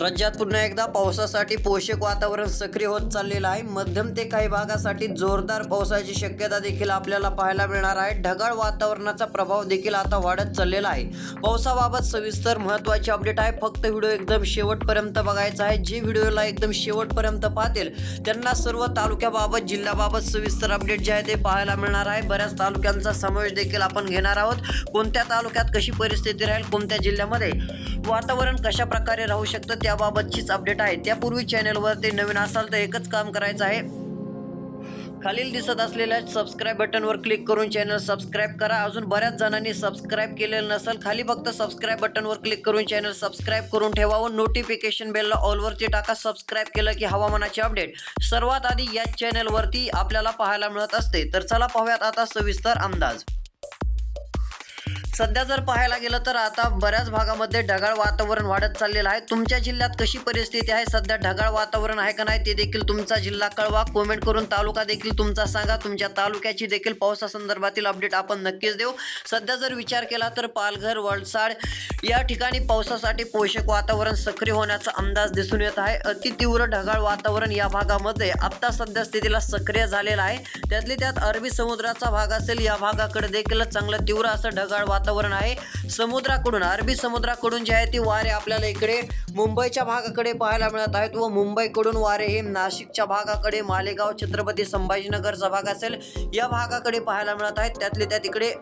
राज्यात पुन्हा एकदा पावसासाठी पोषक वातावरण सक्रिय होत चाललेलं आहे. मध्यम ते काही भागासाठी जोरदार पावसाची शक्यता देखील आपल्याला पाहायला मिळणार आहे. ढगाळ वातावरणाचा प्रभाव देखील आता वाढत चाललेला आहे. पावसाबाबत सविस्तर महत्त्वाची अपडेट आहे. फक्त व्हिडिओ एकदम शेवटपर्यंत बघायचा आहे. जे व्हिडिओला एकदम शेवटपर्यंत पाहतील त्यांना सर्व तालुक्याबाबत जिल्ह्याबाबत सविस्तर अपडेट जे आहे ते पाहायला मिळणार आहे. बऱ्याच तालुक्यांचा समावेश देखील आपण घेणार आहोत. कोणत्या तालुक्यात कशी परिस्थिती राहील कोणत्या जिल्ह्यामध्ये वातावरण कशा प्रकारे राहू शकतं त्याबाबतचीच अपडेट आहे. त्यापूर्वी चॅनलवर ते नवीन असाल तर एकच काम करायचं आहे. खालील दिसत असलेल्या सबस्क्राईब बटनवर क्लिक करून चॅनल सबस्क्राईब करा. अजून बऱ्याच जणांनी सबस्क्राईब केलेलं नसेल खाली फक्त सबस्क्राईब बटनवर क्लिक करून चॅनल सबस्क्राईब करून ठेवा व नोटिफिकेशन बेलला ऑलवरती टाका. सबस्क्राईब केलं की हवामानाचे अपडेट सर्वात आधी याच चॅनलवरती आपल्याला पाहायला मिळत असते. तर चला पाहूयात आता सविस्तर अंदाज. सध्या जर पाहायला गेलं तर आता बऱ्याच भागामध्ये ढगाळ वातावरण वाढत चाललेलं आहे. तुमच्या जिल्ह्यात कशी परिस्थिती आहे? सध्या ढगाळ वातावरण आहे का नाही ते देखील तुमचा जिल्हा कळवा. कमेंट करून तालुका देखील तुमचा सांगा. तुमच्या तालुक्याची देखील पावसासंदर्भातील अपडेट आपण नक्कीच देऊ. सध्या जर विचार केला तर पालघर वलसाड या ठिकाणी पावसासाठी पोषक वातावरण सक्रिय होण्याचा अंदाज दिसून येत आहे. अति तीव्र ढगाळ वातावरण या भागामध्ये आत्ता सध्या स्थितीला सक्रिय झालेला आहे. त्यातली त्यात अरबी समुद्राचा भाग असेल या भागाकडे देखील चांगलं तीव्र असं ढगाळ वातावरण आहे. समुद्राकडून अरबी समुद्राकडून जे आहे ती वारे आपल्याला इकडे मुंबईच्या भागाकडे पाहायला मिळत आहेत व मुंबईकडून वारे हे नाशिकच्या भागाकडे मालेगाव छत्रपती संभाजीनगरचा भाग असेल या भागाकडे पाहायला मिळत आहेत. त्यातले त्यात इकडे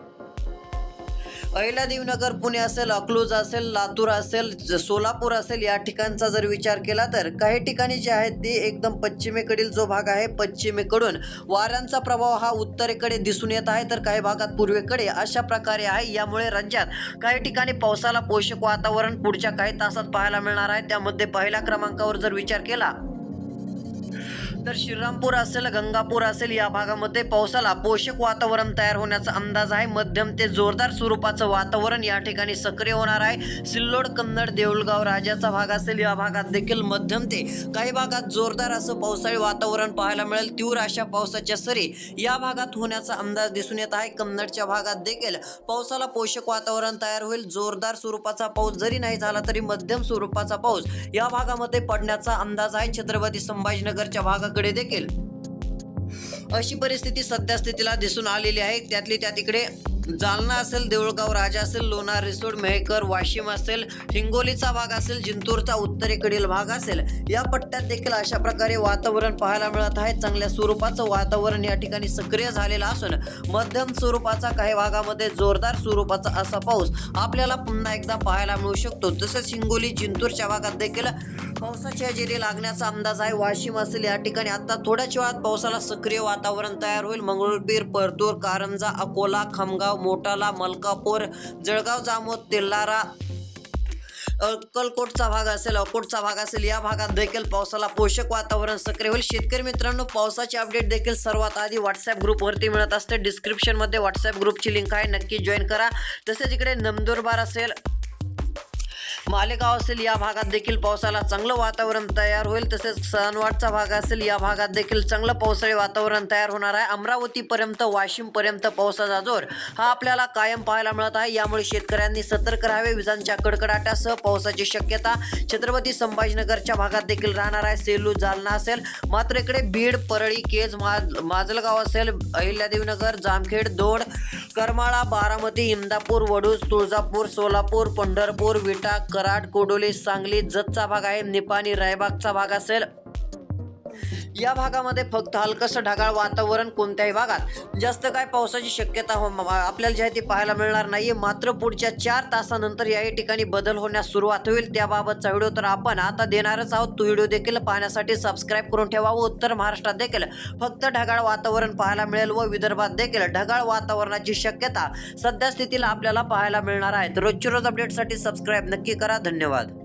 अहिल्यादेवीनगर पुणे असेल अकलूज असेल लातूर असेल ज- सोलापूर असेल या ठिकाणचा जर विचार केला तर काही ठिकाणी जे आहेत ते एकदम पश्चिमेकडील जो भाग आहे पश्चिमेकडून वाऱ्यांचा प्रभाव हा उत्तरेकडे दिसून येत आहे तर काही भागात पूर्वेकडे अशा प्रकारे आहे. यामुळे राज्यात काही ठिकाणी पावसाला पोषक वातावरण पुढच्या काही तासात पाहायला मिळणार आहे. त्यामध्ये पहिल्या क्रमांकावर जर विचार केला तर श्रीरामपूर असेल गंगापूर असेल या भागामध्ये पावसाला पोषक वातावरण तयार होण्याचा अंदाज आहे. मध्यम ते जोरदार स्वरूपाचं वातावरण या ठिकाणी सक्रिय होणार आहे. सिल्लोड कन्नड देऊळगाव राजाचा भाग असेल या भागात देखील मध्यम ते काही भागात जोरदार असं पावसाळी वातावरण पाहायला मिळेल. तीव्र अशा पावसाच्या सरी या भागात होण्याचा अंदाज दिसून येत आहे. कन्नडच्या भागात देखील पावसाला पोषक वातावरण तयार होईल. जोरदार स्वरूपाचा पाऊस जरी नाही झाला तरी मध्यम स्वरूपाचा पाऊस या भागामध्ये पडण्याचा अंदाज आहे. छत्रपती संभाजीनगरच्या भागाकडे देखील. अशी परिस्थिती सध्या स्थितीला दिसून आलेली आहे. त्यातली त्या तिकडे जालना असेल देऊळगाव राजा असेल लोणार रिसोड मेहकर वाशिम असेल हिंगोलीचा भाग असेल जिंतूरचा उत्तरेकडील भाग असेल या पट्ट्यात देखील अशा प्रकारे वातावरण पाहायला मिळत आहे. चांगल्या स्वरूपाचं वातावरण या ठिकाणी सक्रिय झालेलं असून मध्यम स्वरूपाचा काही भागामध्ये जोरदार स्वरूपाचा असा पाऊस आपल्याला पुन्हा एकदा पाहायला मिळू शकतो. तसेच हिंगोली जिंतूरच्या भागात देखील पावसाची हजेरी लागण्याचा अंदाज आहे. वाशिम असेल या ठिकाणी आता थोड्याच वेळात पावसाला सक्रिय वातावरण तयार होईल. मंगळूरपीर परतूर कारंजा अकोला खामगाव मोटाला मलकापूर जळगाव जामोद तेल्लारा अक्कलकोटचा भाग असेल अकोटचा भाग असेल या भागात देखील पावसाला पोषक वातावरण सक्रिय होईल. शेतकरी मित्रांनो पावसाचे अपडेट देखील सर्वात आधी व्हॉट्सअप ग्रुपवरती मिळत असते. डिस्क्रिप्शनमध्ये व्हॉट्सअप ग्रुपची लिंक आहे. नक्की जॉईन करा. तसेच इकडे नंदुरबार असेल मालेगाव असेल या भागात देखील पावसाला चांगलं वातावरण तयार होईल. तसेच सनवाडचा भाग असेल या भागात देखील चांगलं पावसाळी वातावरण तयार होणार आहे. अमरावतीपर्यंत वाशिमपर्यंत पावसाचा जोर हा आपल्याला कायम पाहायला मिळत आहे. यामुळे शेतकऱ्यांनी सतर्क राहावे. विजांच्या कडकडाटासह पावसाची शक्यता छत्रपती संभाजीनगरच्या भागात देखील राहणार आहे. सेलू जालना असेल. मात्र इकडे बीड परळी केज माज माजलगाव असेल. अहिल्यादेवीनगर जामखेड दोड करमाळा बारामती इंदापूर वडूज तुळजापूर सोलापूर पंढरपूर विटा कराड कोडोली सांगली जतचा भाग आहे. निपाणी रायबागचा भाग असेल. या भागामध्ये फक्त हलकसं ढगाळ वातावरण कोणत्याही भागात. जास्त काय पावसाची शक्यता हो म- आपल्याला जे आहे ती पाहायला मिळणार नाही मात्र पुढच्या चार तासानंतर याही ठिकाणी बदल होण्यास सुरुवात होईल. त्याबाबतचा व्हिडिओ तर आपण आता देणारच आहोत. तो व्हिडिओ देखील पाहण्यासाठी सबस्क्राईब करून ठेवा व उत्तर महाराष्ट्रात देखील फक्त ढगाळ वातावरण पाहायला मिळेल व विदर्भात देखील ढगाळ वातावरणाची शक्यता सध्या स्थितीला आपल्याला पाहायला मिळणार आहे. रोजची रोज अपडेटसाठी सबस्क्राईब नक्की करा. धन्यवाद.